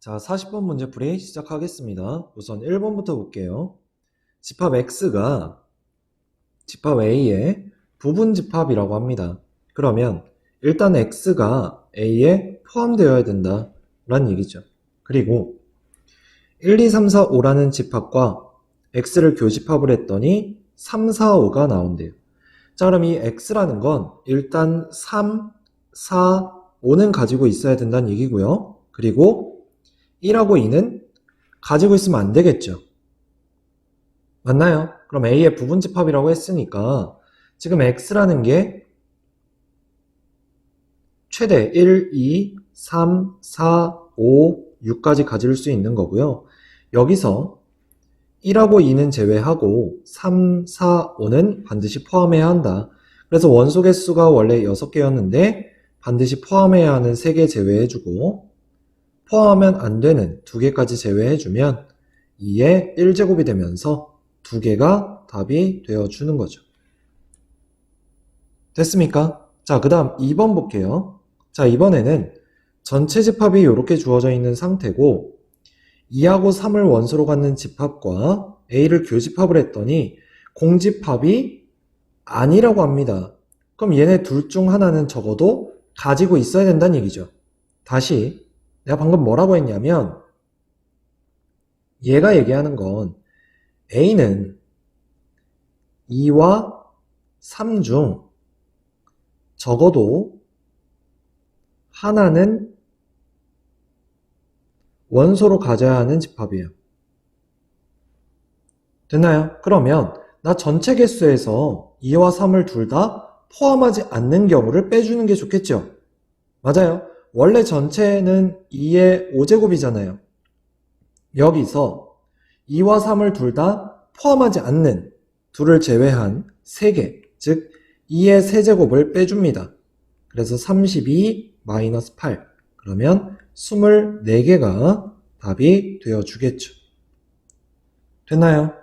자, 40번 문제 풀이 시작하겠습니다. 우선 1번부터 볼게요. 집합 X가 집합 A의 부분 집합이라고 합니다. 그러면 일단 X가 A에 포함되어야 된다. 라는 얘기죠. 그리고 1, 2, 3, 4, 5라는 집합과 X를 교집합을 했더니 3, 4, 5가 나온대요. 자, 그럼 이 X라는 건 일단 3, 4, 5는 가지고 있어야 된다는 얘기고요. 그리고 1하고 2는 가지고 있으면 안 되겠죠. 맞나요? 그럼 A의 부분 집합이라고 했으니까 지금 X라는 게 최대 1, 2, 3, 4, 5, 6까지 가질 수 있는 거고요. 여기서 1하고 2는 제외하고 3, 4, 5는 반드시 포함해야 한다. 그래서 원소 개수가 원래 6개였는데 반드시 포함해야 하는 3개 제외해주고 포함하면 안 되는 2개까지 제외해주면 2의 1제곱이 되면서 2개가 답이 되어주는 거죠. 됐습니까? 자, 그 다음 2번 볼게요. 자, 이번에는 전체 집합이 이렇게 주어져 있는 상태고 2하고 3을 원소로 갖는 집합과 A를 교집합을 했더니 공집합이 아니라고 합니다. 그럼 얘네 둘 중 하나는 적어도 가지고 있어야 된다는 얘기죠. 다시 내가 방금 뭐라고 했냐면 얘가 얘기하는 건 A는 2와 3 중 적어도 하나는 원소로 가져야 하는 집합이에요. 됐나요? 그러면 나 전체 개수에서 2와 3을 둘 다 포함하지 않는 경우를 빼주는 게 좋겠죠? 맞아요. 원래 전체는 2의 5제곱이잖아요. 여기서 2와 3을 둘 다 포함하지 않는 둘을 제외한 3개, 즉 2의 세제곱을 빼줍니다. 그래서 32 마이너스 8. 그러면 24개가 답이 되어주겠죠. 됐나요?